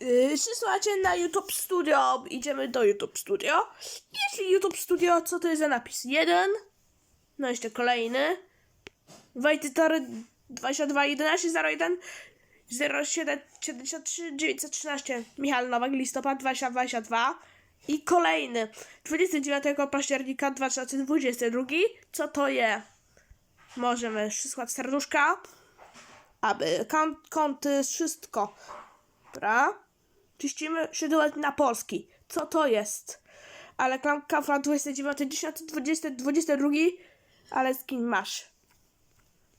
Yy, Przysłuchajcie na YouTube Studio. Idziemy do YouTube Studio. Jeśli YouTube Studio, co to jest za napis? Jeden. No jeszcze kolejny. Wejtytory 22 11 01 07 73 913 Michał Nowak, listopad 2022 i kolejny 29 października 2022 co to jest? Możemy przysłać serduszka aby kąt, kąty wszystko dobra czyścimy szydłek na polski co to jest? ale klamka 29 10 20 22 ale z kim masz?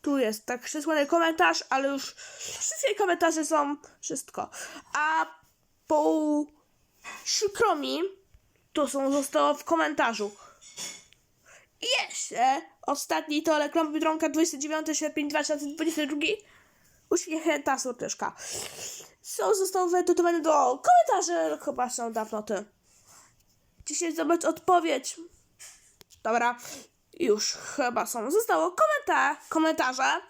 Tu jest tak przysłany komentarz, ale już wszystkie komentarze są wszystko. A po przykro mi, to są zostało w komentarzu. I jeszcze ostatni to reklama Biedronka 29 sierpień 2022 uśmiechnięta słodeczka. Są zostały wyedytowane do komentarzy, chyba są dawno ty. Dzisiaj zobacz odpowiedź. Dobra, już chyba są. Zostało komenta komentarze.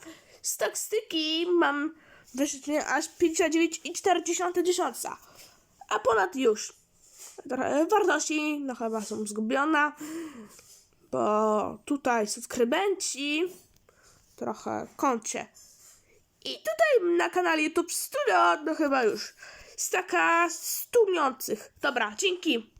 Statystyki mam wyświetlenie aż 59,4 tysiąca. A ponad już. Wartości, no chyba są zgubione. Bo tutaj subskrybenci trochę koncie. I tutaj na kanale YouTube Studio, no chyba już. Z taka stumiących. Dobra, dzięki.